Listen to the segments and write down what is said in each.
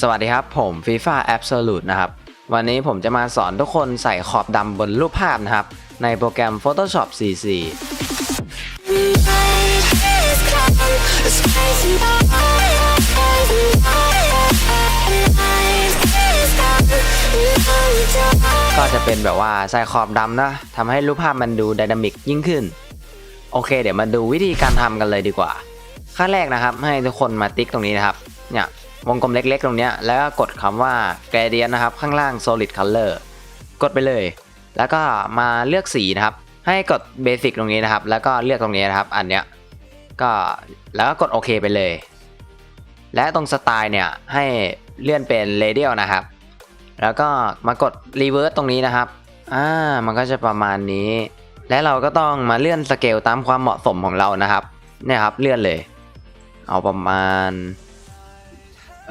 สวัสดีครับ ผม FIFA Absolute นะครับ วันนี้ผมจะมาสอนทุกคนใส่ขอบดำบนรูปภาพนะครับ ในโปรแกรม Photoshop CC ก็จะเป็นแบบว่าใส่ขอบดำนะทำให้รูปภาพมันดูไดนามิกยิ่งขึ้น โอเค เดี๋ยวมาดูวิธีการทำกันเลยดีกว่าขั้นแรกนะครับ ให้ทุกคนมาติ๊กตรงนี้นะครับ เนี่ย วงกลมเล็กๆ ตรงนี้แล้วก็กดคำว่า gradient นะครับ ข้างล่าง solid color กดไปเลย แล้วก็มาเลือกสีนะครับ ให้กด basic ตรงนี้นะครับ แล้วก็เลือกตรงนี้นะครับ อันเนี้ยก็แล้วก็กดโอเคไปเลย และตรงสไตล์เนี่ยให้เลื่อนเป็น radial นะครับ แล้วก็มากด reverse ตรงนี้นะครับอ่ามันก็จะประมาณนี้ และเราก็ต้องมาเลื่อนสเกลตามความเหมาะสมของเรานะครับเนี่ยครับเลื่อนเลย เอาประมาณ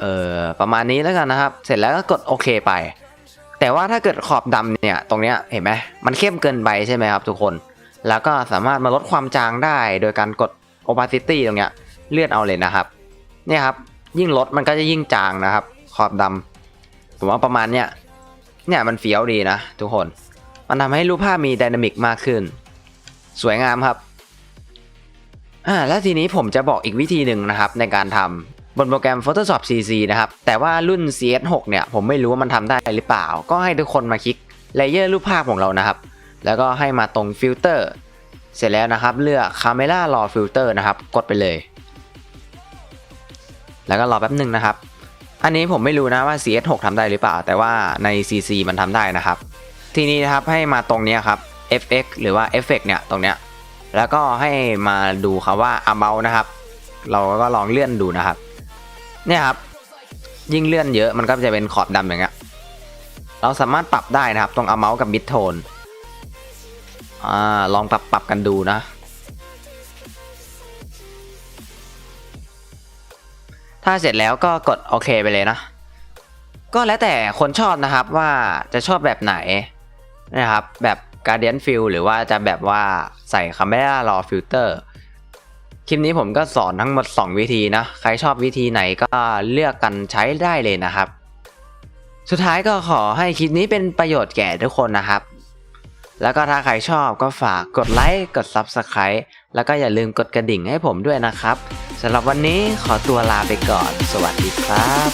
เออประมาณนี้แล้วกันนะครับ เสร็จแล้วก็กดโอเคไป แต่ว่าถ้าเกิดขอบดำเนี่ยตรงเนี้ยเห็นไหมมันเข้มเกินไปใช่ไหมครับทุกคน แล้วก็สามารถมาลดความจางได้ โดยการกด opacity ตรงเนี้ยเลื่อนเอาเลยนะครับเนี่ยครับยิ่งลดมันก็จะยิ่งจางนะครับ ขอบดำผมว่าประมาณเนี้ยเนี่ยมันเฟี้ยวดีนะทุกคน มันทำให้รูปภาพมีไดนามิกมากขึ้น สวยงามครับอ่าแล้วทีนี้ผมจะบอกอีกวิธีหนึ่งนะครับในการทำ บนโปรแกรม Photoshop CC นะครับ แต่ว่ารุ่น CS6 เนี่ย ผมไม่รู้ว่ามันทำได้หรือเปล่า ก็ให้ทุกคนมาคลิกเลเยอร์รูปภาพของเรานะครับ แล้วก็ให้มาตรงฟิลเตอร์เสร็จแล้วนะครับ เลือก Camera Raw Filter นะครับ กดไปเลย แล้วก็รอแป๊บหนึ่งนะครับ อันนี้ผมไม่รู้นะว่า CS6 ทำได้หรือเปล่า แต่ว่าใน CC มันทำได้นะครับ ทีนี้นะครับให้มาตรงนี้ครับ FX หรือว่า Effect เนี่ยตรงเนี้ยแล้วก็ให้มาดูคำว่า about นะครับ เราก็ลองเลื่อนดูนะครับ เนี่ยครับ ยิ่งเลื่อนเยอะมันก็จะเป็นขอบดำอย่างเงี้ยเราสามารถปรับได้นะครับ ตรง amount กับ mid tone อ่าลองปรับปรับกันดูนะ ถ้าเสร็จแล้วก็กดโอเคไปเลยนะ ก็แล้วแต่คนชอบนะครับว่าจะชอบแบบไหนนะครับ แบบ Guardian Fill หรือว่าจะแบบว่าใส่ Camera Raw Filter คลิปนี้ผมก็สอนทั้งหมด 2 วิธีนะ ใครชอบวิธีไหนก็เลือกกันใช้ได้เลยนะครับ สุดท้ายก็ขอให้คลิปนี้เป็นประโยชน์แก่ทุกคนนะครับ แล้วก็ถ้าใครชอบก็ฝากกดไลค์ กด Subscribe แล้วก็อย่าลืมกดกระดิ่งให้ผมด้วยนะครับสำหรับวันนี้ขอตัวลาไปก่อน สวัสดีครับ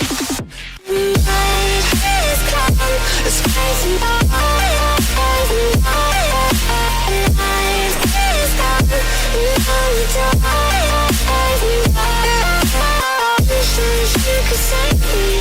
die